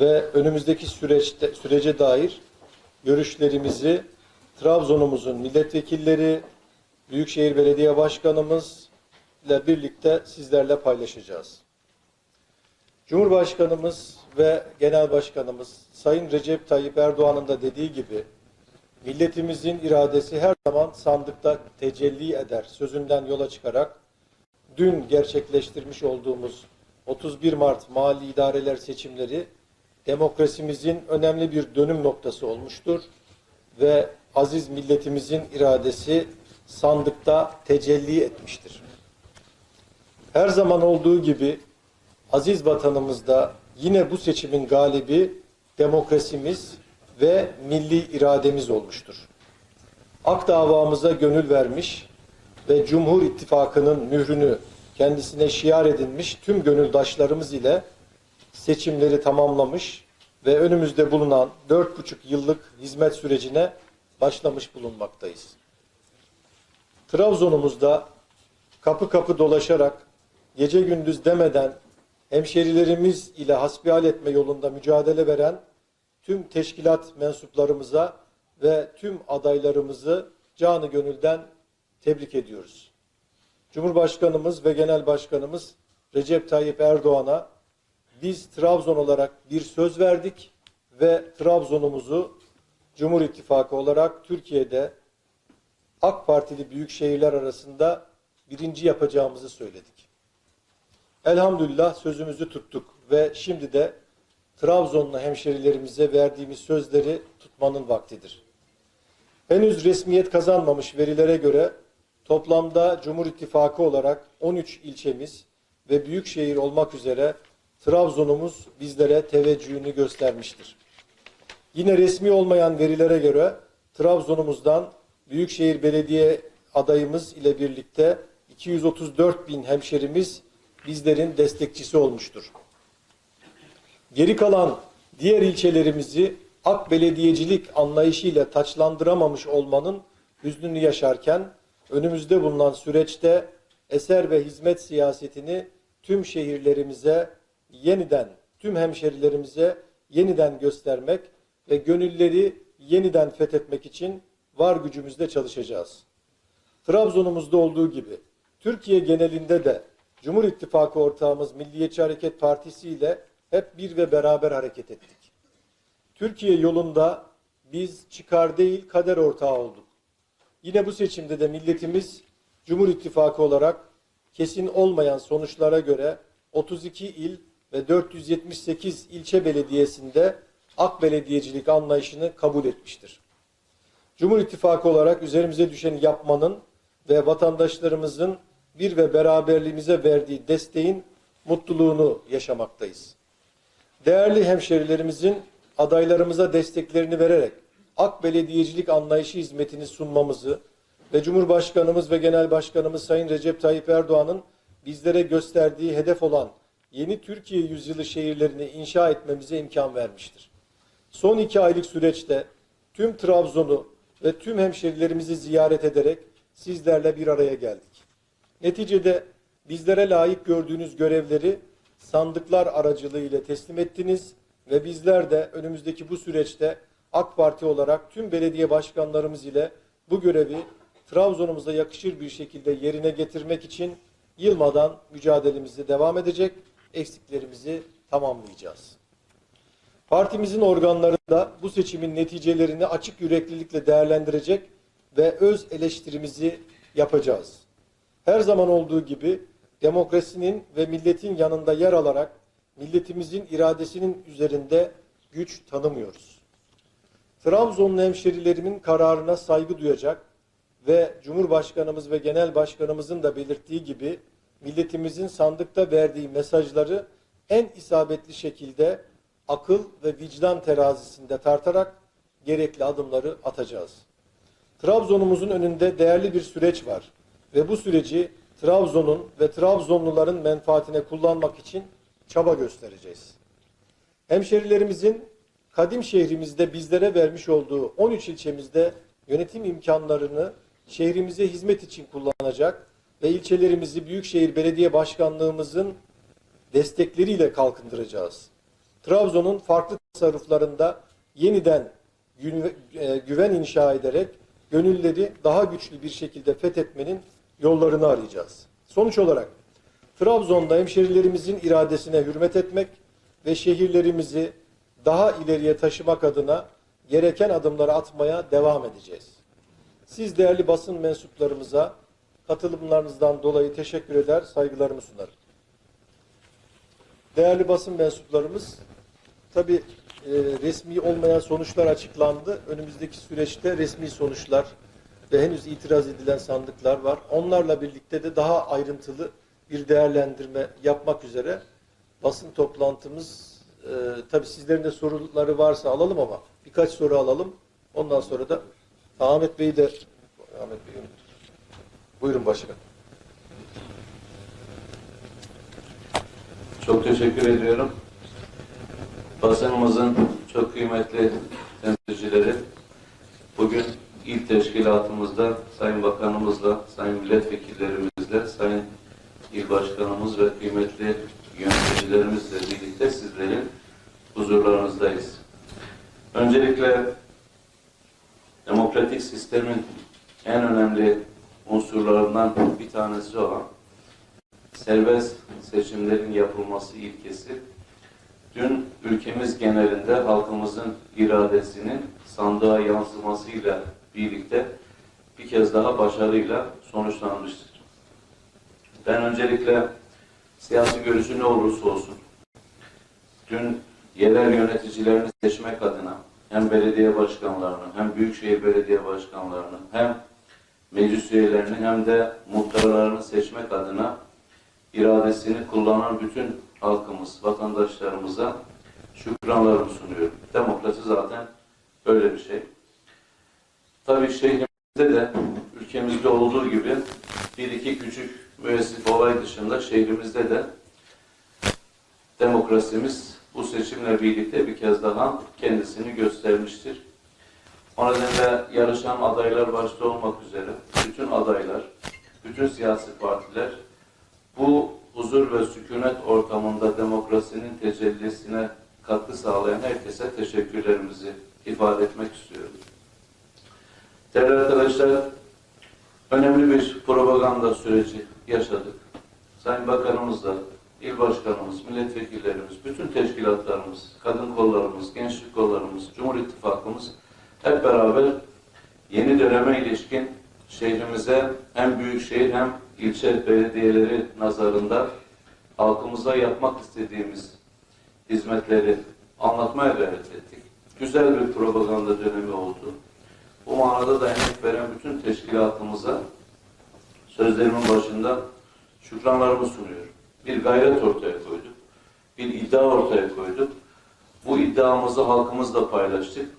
ve önümüzdeki süreçte sürece dair görüşlerimizi Trabzon'umuzun milletvekilleri, Büyükşehir Belediye Başkanımız ile birlikte sizlerle paylaşacağız. Cumhurbaşkanımız ve Genel Başkanımız Sayın Recep Tayyip Erdoğan'ın da dediği gibi milletimizin iradesi her zaman sandıkta tecelli eder sözünden yola çıkarak dün gerçekleştirmiş olduğumuz 31 Mart mali idareler seçimleri demokrasimizin önemli bir dönüm noktası olmuştur ve aziz milletimizin iradesi sandıkta tecelli etmiştir. Her zaman olduğu gibi aziz vatanımızda yine bu seçimin galibi demokrasimiz ve milli irademiz olmuştur. Ak davamıza gönül vermiş ve Cumhur İttifakı'nın mührünü kendisine şiar edinmiş tüm gönüldaşlarımız ile seçimleri tamamlamış ve önümüzde bulunan dört buçuk yıllık hizmet sürecine başlamış bulunmaktayız. Trabzon'umuzda kapı kapı dolaşarak gece gündüz demeden hemşerilerimiz ile hasbihal etme yolunda mücadele veren tüm teşkilat mensuplarımıza ve tüm adaylarımızı canı gönülden tebrik ediyoruz. Cumhurbaşkanımız ve Genel Başkanımız Recep Tayyip Erdoğan'a biz Trabzon olarak bir söz verdik ve Trabzon'umuzu Cumhur İttifakı olarak Türkiye'de AK Partili büyük şehirler arasında birinci yapacağımızı söyledik. Elhamdülillah sözümüzü tuttuk ve şimdi de Trabzonlu hemşerilerimize verdiğimiz sözleri tutmanın vaktidir. Henüz resmiyet kazanmamış verilere göre toplamda Cumhur İttifakı olarak 13 ilçemiz ve büyük şehir olmak üzere Trabzon'umuz bizlere teveccühünü göstermiştir. Yine resmi olmayan verilere göre Trabzon'umuzdan Büyükşehir Belediye adayımız ile birlikte 234 bin hemşerimiz bizlerin destekçisi olmuştur. Geri kalan diğer ilçelerimizi ak belediyecilik anlayışıyla taçlandıramamış olmanın hüznünü yaşarken önümüzde bulunan süreçte eser ve hizmet siyasetini tüm şehirlerimize yeniden, tüm hemşerilerimize yeniden göstermek ve gönülleri yeniden fethetmek için var gücümüzle çalışacağız. Trabzon'umuzda olduğu gibi Türkiye genelinde de Cumhur İttifakı ortağımız Milliyetçi Hareket Partisi ile hep bir ve beraber hareket ettik. Türkiye yolunda biz çıkar değil kader ortağı olduk. Yine bu seçimde de milletimiz Cumhur İttifakı olarak kesin olmayan sonuçlara göre 32 il ve 478 ilçe belediyesinde ak belediyecilik anlayışını kabul etmiştir. Cumhur İttifakı olarak üzerimize düşeni yapmanın ve vatandaşlarımızın bir ve beraberliğimize verdiği desteğin mutluluğunu yaşamaktayız. Değerli hemşerilerimizin adaylarımıza desteklerini vererek ak belediyecilik anlayışı hizmetini sunmamızı ve Cumhurbaşkanımız ve Genel Başkanımız Sayın Recep Tayyip Erdoğan'ın bizlere gösterdiği hedef olan yeni Türkiye yüzyılı şehirlerini inşa etmemize imkan vermiştir. Son iki aylık süreçte tüm Trabzon'u ve tüm hemşerilerimizi ziyaret ederek sizlerle bir araya geldik. Neticede bizlere layık gördüğünüz görevleri sandıklar aracılığıyla teslim ettiniz ve bizler de önümüzdeki bu süreçte AK Parti olarak tüm belediye başkanlarımız ile bu görevi Trabzon'umuza yakışır bir şekilde yerine getirmek için yılmadan mücadelemize devam edecek, eksiklerimizi tamamlayacağız. Partimizin organları da bu seçimin neticelerini açık yüreklilikle değerlendirecek ve öz eleştirimizi yapacağız. Her zaman olduğu gibi demokrasinin ve milletin yanında yer alarak milletimizin iradesinin üzerinde güç tanımıyoruz. Trabzonlu hemşerilerimin kararına saygı duyacak ve Cumhurbaşkanımız ve Genel Başkanımızın da belirttiği gibi milletimizin sandıkta verdiği mesajları en isabetli şekilde akıl ve vicdan terazisinde tartarak gerekli adımları atacağız. Trabzon'umuzun önünde değerli bir süreç var ve bu süreci Trabzon'un ve Trabzonluların menfaatine kullanmak için çaba göstereceğiz. Hemşerilerimizin kadim şehrimizde bizlere vermiş olduğu 13 ilçemizde yönetim imkanlarını şehrimize hizmet için kullanacak ve ilçelerimizi Büyükşehir Belediye Başkanlığımızın destekleriyle kalkındıracağız. Trabzon'un farklı tasarruflarında yeniden güven, e, güven inşa ederek gönülleri daha güçlü bir şekilde fethetmenin yollarını arayacağız. Sonuç olarak Trabzon'da hemşerilerimizin iradesine hürmet etmek ve şehirlerimizi daha ileriye taşımak adına gereken adımları atmaya devam edeceğiz. Siz değerli basın mensuplarımıza katılımlarınızdan dolayı teşekkür eder, saygılarımı sunarım. Değerli basın mensuplarımız, tabi e, resmi olmayan sonuçlar açıklandı. Önümüzdeki süreçte resmi sonuçlar ve henüz itiraz edilen sandıklar var. Onlarla birlikte de daha ayrıntılı bir değerlendirme yapmak üzere basın toplantımız, e, tabi sizlerin de soruları varsa alalım ama birkaç soru alalım. Ondan sonra da Ahmet Bey'i de Ahmet Bey'i unuttum. Buyurun başkan. Çok teşekkür ediyorum. Basınımızın çok kıymetli temsilcileri bugün ilk teşkilatımızda Sayın Bakanımızla, Sayın Milletvekillerimizle, Sayın İl Başkanımız ve kıymetli yöneticilerimizle birlikte sizlerin huzurlarınızdayız. Öncelikle demokratik sistemin en önemli unsurlarından bir tanesi olan serbest seçimlerin yapılması ilkesi dün ülkemiz genelinde halkımızın iradesinin sandığa yansımasıyla birlikte bir kez daha başarıyla sonuçlanmıştır. Ben öncelikle siyasi görüşü ne olursa olsun dün yerel yöneticilerini seçmek adına hem belediye başkanlarını hem büyükşehir belediye başkanlarını hem meclis üyelerini hem de muhtarlarını seçmek adına iradesini kullanan bütün halkımız, vatandaşlarımıza şükranlarımı sunuyorum. Demokrasi zaten böyle bir şey. Tabii şehrimizde de ülkemizde olduğu gibi bir iki küçük müessif olay dışında şehrimizde de demokrasimiz bu seçimle birlikte bir kez daha kendisini göstermiştir. O nedenle yarışan adaylar başta olmak üzere bütün adaylar, bütün siyasi partiler bu huzur ve sükunet ortamında demokrasinin tecellisine katkı sağlayan herkese teşekkürlerimizi ifade etmek istiyorum. Değerli arkadaşlar, önemli bir propaganda süreci yaşadık. Sayın Bakanımızla, İl Başkanımız, milletvekillerimiz, bütün teşkilatlarımız, kadın kollarımız, gençlik kollarımız, Cumhur İttifakımız hep beraber yeni döneme ilişkin şehrimize hem büyükşehir hem ilçe belediyeleri nazarında halkımıza yapmak istediğimiz hizmetleri anlatmaya gayret ettik. Güzel bir propaganda dönemi oldu. Bu manada da emek veren bütün teşkilatımıza sözlerimin başında şükranlarımı sunuyorum. Bir gayret ortaya koyduk. Bir iddia ortaya koyduk. Bu iddiamızı halkımızla paylaştık.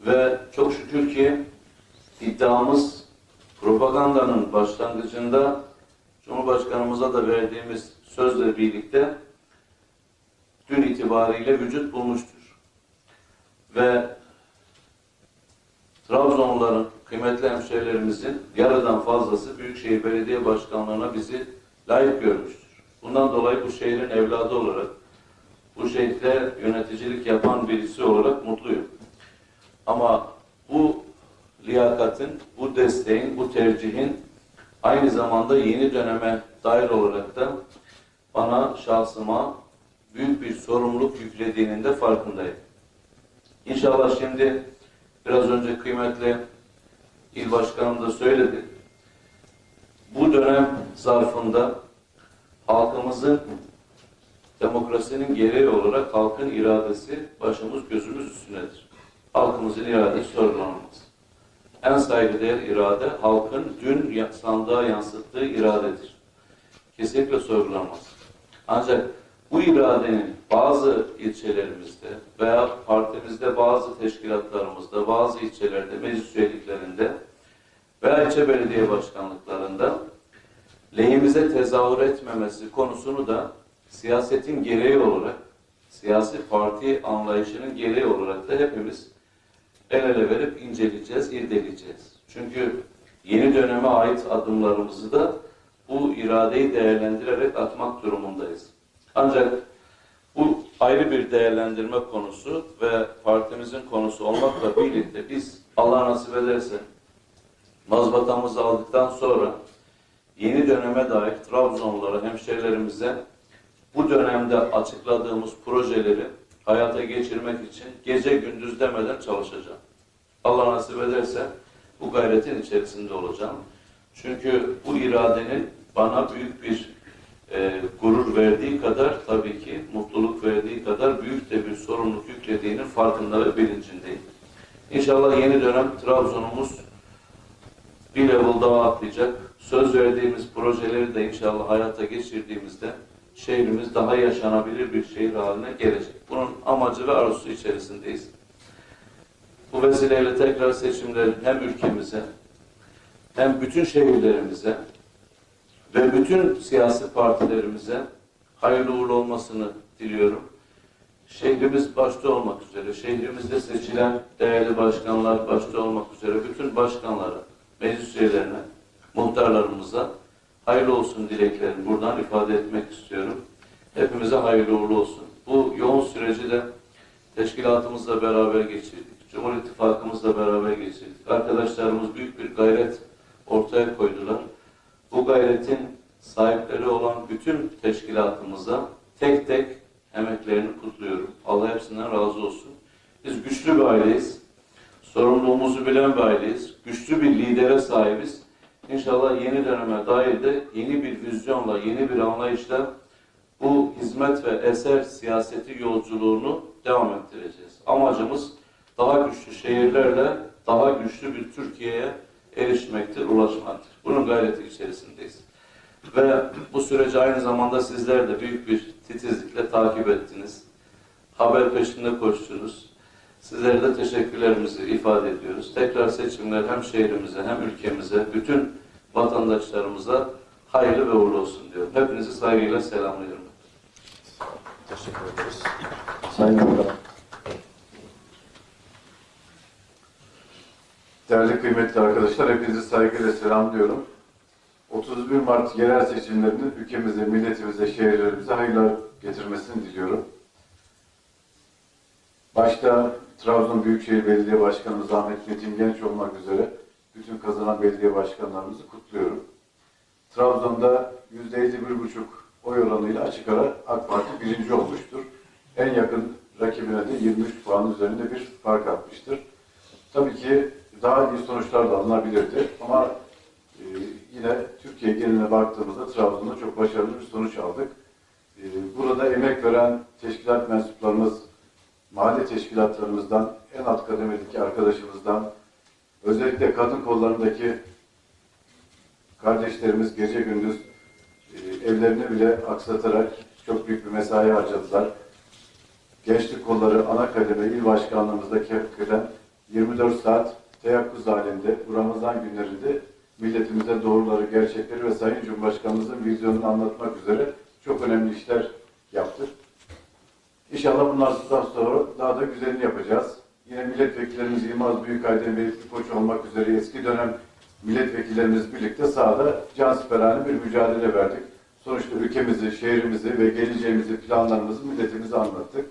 Ve çok şükür ki iddiamız propagandanın başlangıcında Cumhurbaşkanımıza da verdiğimiz sözle birlikte dün itibariyle vücut bulmuştur. Ve Trabzonluların, kıymetli hemşehrilerimizin yarıdan fazlası Büyükşehir Belediye Başkanlığı'na bizi layık görmüştür. Bundan dolayı bu şehrin evladı olarak, bu şehirde yöneticilik yapan birisi olarak mutluyum. Ama bu liyakatin, bu desteğin, bu tercihin aynı zamanda yeni döneme dair olarak da bana, şahsıma büyük bir sorumluluk yüklediğinin de farkındayım. İnşallah şimdi biraz önce kıymetli il başkanım da söyledi. Bu dönem zarfında halkımızın demokrasinin gereği olarak halkın iradesi başımız gözümüz üstündedir. Halkımızın iradesi sorgulanmaz. En saygıdeğer irade halkın dün sandığa yansıttığı iradedir. Kesinlikle sorgulanmaz. Ancak bu iradenin bazı ilçelerimizde veya partimizde bazı teşkilatlarımızda, bazı ilçelerde, meclis üyeliklerinde veya ilçe belediye başkanlıklarında lehimize tezahür etmemesi konusunu da siyasetin gereği olarak, siyasi parti anlayışının gereği olarak da hepimiz el ele verip inceleyeceğiz, irdeleyeceğiz. Çünkü yeni döneme ait adımlarımızı da bu iradeyi değerlendirerek atmak durumundayız. Ancak bu ayrı bir değerlendirme konusu ve partimizin konusu olmakla birlikte biz Allah nasip ederse mazbatamızı aldıktan sonra yeni döneme dair Trabzonlulara, hemşehrilerimize bu dönemde açıkladığımız projeleri hayata geçirmek için gece gündüz demeden çalışacağım. Allah nasip ederse bu gayretin içerisinde olacağım. Çünkü bu iradenin bana büyük bir e, gurur verdiği kadar tabii ki mutluluk verdiği kadar büyük de bir sorumluluk yüklediğinin farkında ve bilincindeyim. İnşallah yeni dönem Trabzon'umuz bir level daha atlayacak. Söz verdiğimiz projeleri de inşallah hayata geçirdiğimizde şehrimiz daha yaşanabilir bir şehir haline gelecek. Bunun amacı ve arzusu içerisindeyiz. Bu vesileyle tekrar seçimlerin hem ülkemize hem bütün şehirlerimize ve bütün siyasi partilerimize hayırlı uğurlu olmasını diliyorum. Şehrimiz başta olmak üzere, şehrimizde seçilen değerli başkanlar başta olmak üzere bütün başkanlara, meclis üyelerine, muhtarlarımıza hayırlı olsun dileklerimi buradan ifade etmek istiyorum. Hepimize hayırlı uğurlu olsun. Bu yoğun süreci de teşkilatımızla beraber geçirdik. Cumhur İttifakımızla beraber geçirdik. Arkadaşlarımız büyük bir gayret ortaya koydular. Bu gayretin sahipleri olan bütün teşkilatımıza tek tek emeklerini kutluyorum. Allah hepsinden razı olsun. Biz güçlü bir aileyiz. Sorumluluğumuzu bilen bir aileyiz. Güçlü bir lidere sahibiz. İnşallah yeni döneme dair de yeni bir vizyonla, yeni bir anlayışla bu hizmet ve eser siyaseti yolculuğunu devam ettireceğiz. Amacımız daha güçlü şehirlerle daha güçlü bir Türkiye'ye erişmektir, ulaşmaktır. Bunun gayreti içerisindeyiz. Ve bu süreci aynı zamanda sizler de büyük bir titizlikle takip ettiniz. Haber peşinde koştunuz. Sizlere de teşekkürlerimizi ifade ediyoruz. Tekrar seçimler hem şehrimize hem ülkemize, bütün vatandaşlarımıza hayırlı ve uğurlu olsun diyorum. Hepinizi saygıyla selamlıyorum. Teşekkür ederiz. Sayın Bakanım. Değerli kıymetli arkadaşlar, hepinizi saygıyla selamlıyorum. 31 Mart yerel seçimlerinin ülkemize, milletimize, şehirlerimize hayırlar getirmesini diliyorum. Başta Trabzon Büyükşehir Belediye Başkanımız Ahmet Metin Genç olmak üzere bütün kazanan belediye başkanlarımızı kutluyorum. Trabzon'da %51,5 oy oranıyla açık ara AK Parti birinci olmuştur. En yakın rakibine de 23 puan üzerinde bir fark atmıştır. Tabii ki daha iyi sonuçlar da alınabilirdi ama e, yine Türkiye geneline baktığımızda Trabzon'da çok başarılı bir sonuç aldık. E, burada emek veren teşkilat mensuplarımız, mahalle teşkilatlarımızdan, en alt kademedeki arkadaşımızdan, özellikle kadın kollarındaki kardeşlerimiz gece gündüz e, evlerini bile aksatarak çok büyük bir mesai harcadılar. Gençlik kolları ana kademe il başkanlığımızdaki hakikaten 24 saat teyakkuz halinde bu Ramazan günlerinde milletimize doğruları, gerçekleri ve Sayın Cumhurbaşkanımızın vizyonunu anlatmak üzere çok önemli işler yaptık. İnşallah bunlardan sonra daha da güzelini yapacağız. Yine milletvekillerimiz Yılmaz Büyükaydın ve Elifli Koç olmak üzere eski dönem milletvekillerimiz birlikte sahada cansiperane bir mücadele verdik. Sonuçta ülkemizi, şehrimizi ve geleceğimizi, planlarımızı milletimize anlattık.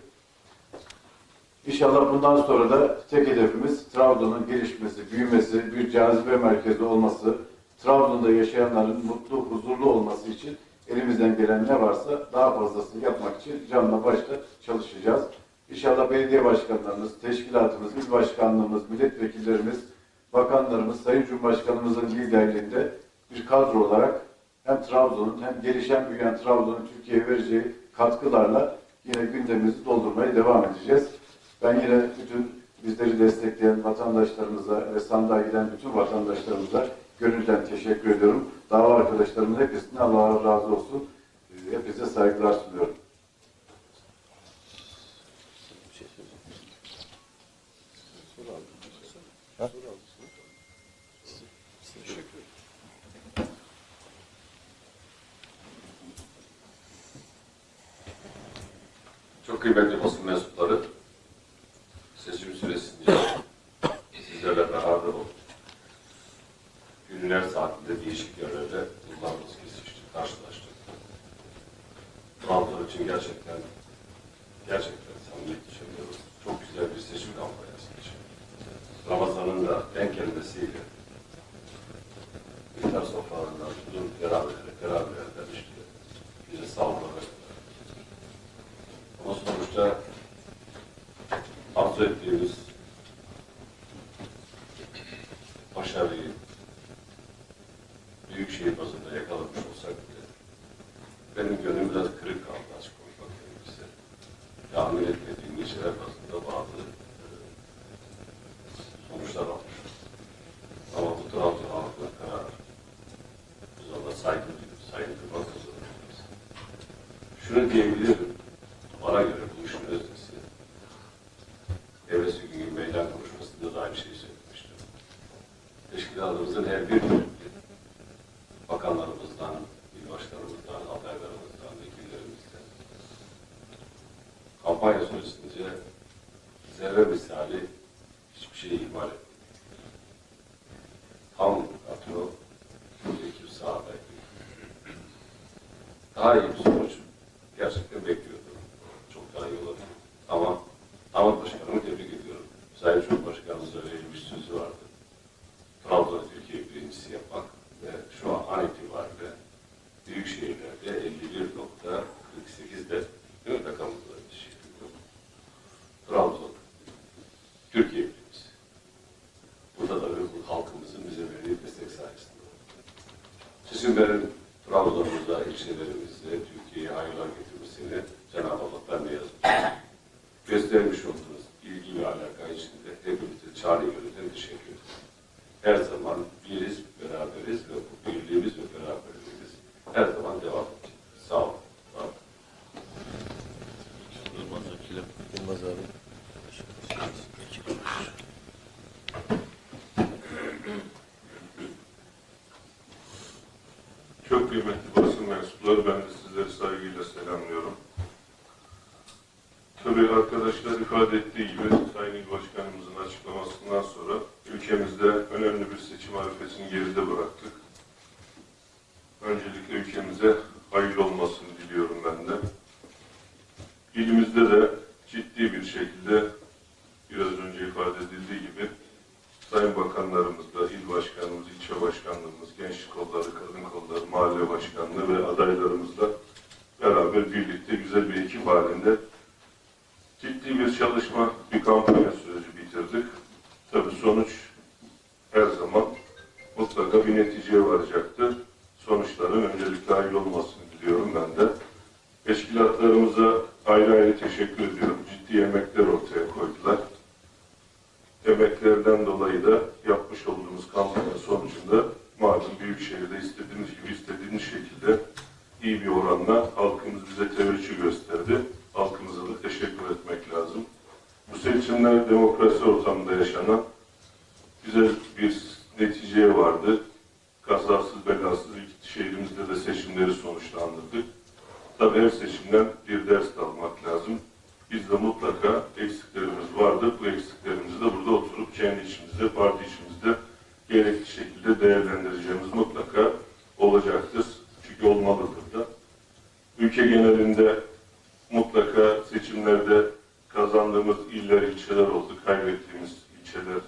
İnşallah bundan sonra da tek hedefimiz Trabzon'un gelişmesi, büyümesi, bir cazibe merkezi olması, Trabzon'da yaşayanların mutlu, huzurlu olması için elimizden gelen ne varsa daha fazlasını yapmak için canla başla çalışacağız. İnşallah belediye başkanlarımız, teşkilatımız, il başkanlığımız, milletvekillerimiz, bakanlarımız, Sayın Cumhurbaşkanımızın liderliğinde bir kadro olarak hem Trabzon'un hem gelişen büyüyen Trabzon'un Türkiye'ye vereceği katkılarla yine gündemimizi doldurmaya devam edeceğiz. Ben yine bütün bizleri destekleyen vatandaşlarımıza ve sandığa giden bütün vatandaşlarımıza gönülden teşekkür ediyorum. Dava arkadaşlarımın hepsine Allah razı olsun. Hepinize saygılar sunuyorum. Çok kıymetli basın mensupları, seçim süresince sizlerle beraber olduk. Günün her saatinde değişik yerlerde tahmin etmediğim şeyler aslında bazı Moraes, que acha também Başkanımız, ilçe başkanımız, yaşanan güzel bir neticeye vardı. Kazasız belasız iki şehrimizde de seçimleri sonuçlandırdık. Tabii her seçimden bir ders almak lazım. Bizde mutlaka eksiklerimiz vardı. Bu eksiklerimizi de burada oturup kendi içimizde, parti içimizde gerekli şekilde değerlendireceğimiz mutlaka olacaktır. Çünkü olmalıdır da. Ülke genelinde mutlaka seçimlerde kazandığımız iller, ilçeler oldu, kaybettiğimiz ilçeler,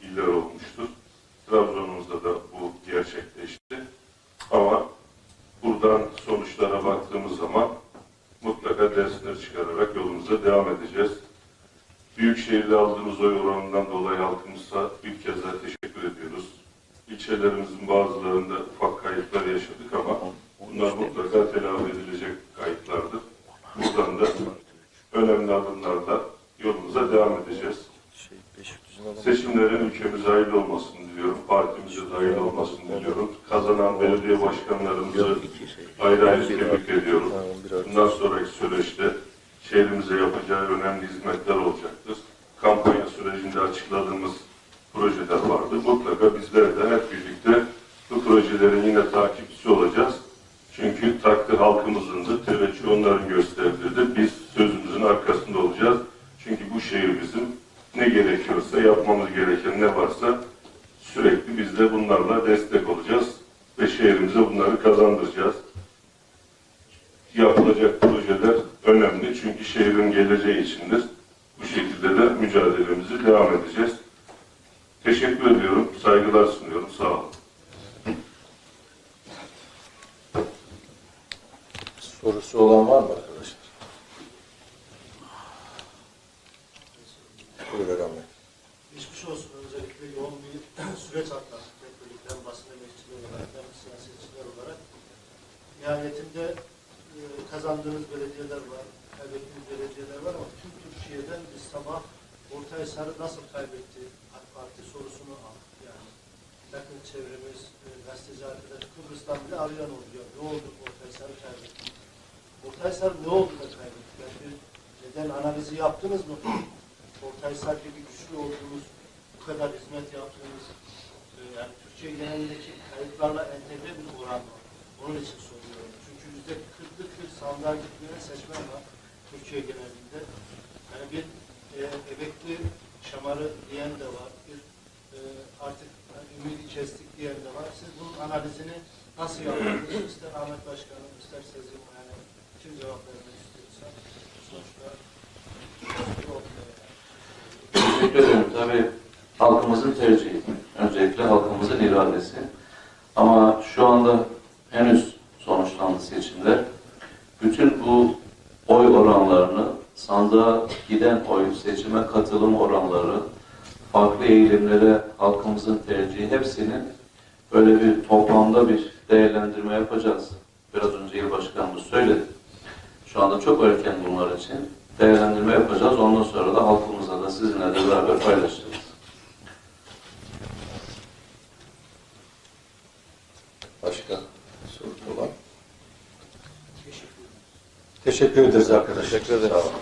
iller olmuştur. Trabzon'umuzda da bu gerçekleşti. Ama buradan sonuçlara baktığımız zaman mutlaka dersler çıkararak yolumuza devam edeceğiz. Büyükşehir'de aldığımız oy oranından dolayı halkımıza bir kez daha teşekkür ediyoruz. İlçelerimizin bazılarında ufak kayıplar yaşadık ama bunlar mutlaka telafi edilecek kayıplardır. Buradan da önemli adımlarla yolumuza devam edeceğiz. önemli hizmetler olacaktır. Kampanya sürecinde açıkladığımız projeler vardı. Mutlaka bizler de hep birlikte bu projelerin yine takipçisi olacağız. Çünkü takdir halkımızın da teveccüh onların gösterdiği biz sözümüzün arkasında olacağız. Çünkü bu şehir bizim ne gerekiyorsa yapmamız gereken ne varsa sürekli biz de bunlarla destek Nihayetinde e, kazandığınız belediyeler var, kaybettiğiniz belediyeler var ama tüm Türkiye'den biz sabah Ortaysar'ı nasıl kaybetti AK Parti sorusunu aldık yani. Yakın çevremiz, e, gazeteci arkadaş Kıbrıs'tan bile arayan oluyor. Ne oldu Ortaysar'ı kaybettik? Ortaysar ne oldu da kaybettik? Yani neden analizi yaptınız mı? Ortaysar gibi güçlü olduğunuz, bu kadar hizmet yaptığınız, e, yani Türkiye genelindeki kayıtlarla entegre bir oran var. Onun için soruyorum. Çünkü yüzde kırklık bir sandığa gitmeyen seçmen var Türkiye genelinde. Yani bir e, emekli şamarı diyen de var. Bir e, artık yani ümidi kestik diyen de var. Siz bunun analizini nasıl yaptınız? İster Ahmet Başkanım, ister Sezgin yani kim cevap vermek istiyorsa sonuçta. Teşekkür ederim. Tabii halkımızın tercihi. Öncelikle halkımızın iradesi. Ama şu anda henüz sonuçlandı seçimler. Bütün bu oy oranlarını, sandığa giden oy, seçime katılım oranları, farklı eğilimlere halkımızın tercihi hepsini böyle bir toplamda bir değerlendirme yapacağız. Biraz önce il başkanımız söyledi. Şu anda çok erken bunlar için değerlendirme yapacağız. Ondan sonra da halkımızla da sizinle de beraber paylaşacağız. Başka olan? Teşekkür ederiz arkadaşlar. Teşekkür ederim. Sağ olun.